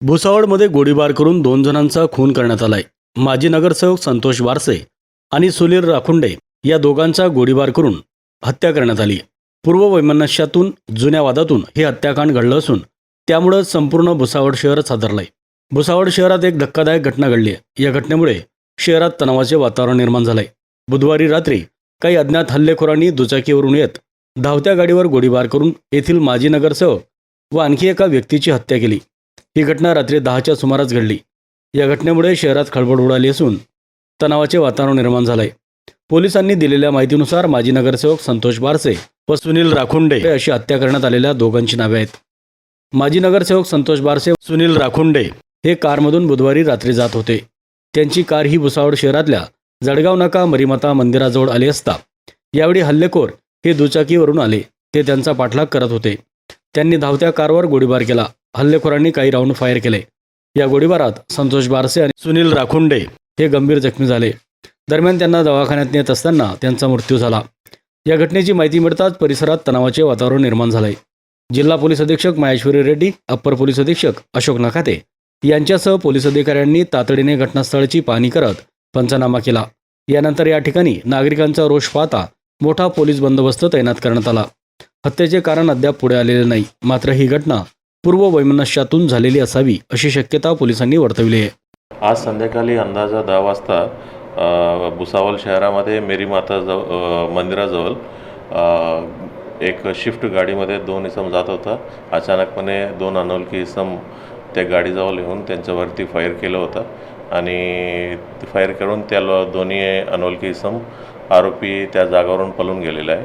भुसावळमध्ये गोळीबार करून दोन जणांचा खून करण्यात आलाय. माजी नगरसेवक संतोष वारसे आणि सुनील राखुंडे या दोघांचा गोळीबार करून हत्या करण्यात आली. पूर्व वैमनस्यातून जुन्या वादातून हे हत्याकांड घडलं असून त्यामुळं संपूर्ण भुसावळ शहर सादरलंय. भुसावळ शहरात एक धक्कादायक घटना घडली आहे. या घटनेमुळे शहरात तणावाचे वातावरण निर्माण झालंय. बुधवारी रात्री काही अज्ञात हल्लेखोरांनी दुचाकीवरून येत धावत्या गाडीवर गोळीबार करून येथील माजी नगरसेवक व आणखी एका व्यक्तीची हत्या केली. ही घटना रात्री दहाच्या सुमारास घडली. या घटनेमुळे शहरात खळबळ उडाली असून तणावाचे वातावरण निर्माण झालंय. पोलिसांनी दिलेल्या माहितीनुसार माजी नगरसेवक संतोष बारसे व सुनील राखुंडे अशी हत्या करण्यात आलेल्या दोघांची नावे आहेत. माजी नगरसेवक संतोष बारसे सुनील राखुंडे हे कारमधून बुधवारी रात्री जात होते. त्यांची कार ही भुसावळ शहरातल्या जळगाव नाका मरीमाता मंदिराजवळ आली असता यावेळी हल्लेखोर हे दुचाकीवरून आले ते त्यांचा पाठलाग करत होते. त्यांनी धावत्या कारवर गोळीबार केला. हल्लेखोरांनी काही राऊंड फायर केले. या गोळीबारात संतोष बारसे आणि सुनील राखुंडे हे गंभीर जखमी झाले. दरम्यान त्यांना दवाखान्यात नेत असताना त्यांचा मृत्यू झाला. या घटनेची माहिती मिळताच परिसरात तणावाचे वातावरण निर्माण झालंय. जिल्हा पोलीस अधीक्षक माहेश्वरी रेड्डी अप्पर पोलीस अधीक्षक अशोक नखाते यांच्यासह पोलीस अधिकाऱ्यांनी तातडीने घटनास्थळाची पाहणी करत पंचनामा केला. यानंतर या ठिकाणी नागरिकांचा रोष पाहता मोठा पोलीस बंदोबस्त तैनात करण्यात आला. हत्येचे कारण अद्याप पुढे आलेले नाही. मात्र ही घटना पूर्व वैमनस्यातून झालेली असावी अशी शक्यता पोलिसांनी वर्तवली आहे. आज संध्याकाळी अंदाजा दहा वाजता अ, भुसावळ शहरामध्ये मेरी माता जव मंदिराजवळ एक शिफ्ट गाडीमध्ये दोन इसम जात होता. अचानकपणे दोन अनोळखी इसम त्या गाडीजवळ येऊन त्यांच्यावरती फायर केलं होतं आणि फायर करून त्या दोन्ही अनोळखी इसम आरोपी त्या जागावरून पळून गेलेला आहे.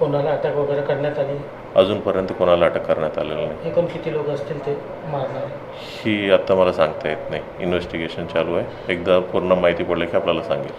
कोणाला अटॅक वगैरे करण्यात आली? अजूनपर्यंत कोणाला अटक करण्यात आलेलं नाही. एकूण किती लोक असतील ते मारणारे? ही आत्ता मला सांगता येत नाही. इन्व्हेस्टिगेशन चालू आहे. एकदा पूर्ण माहिती पडली की आपल्याला सांगेल.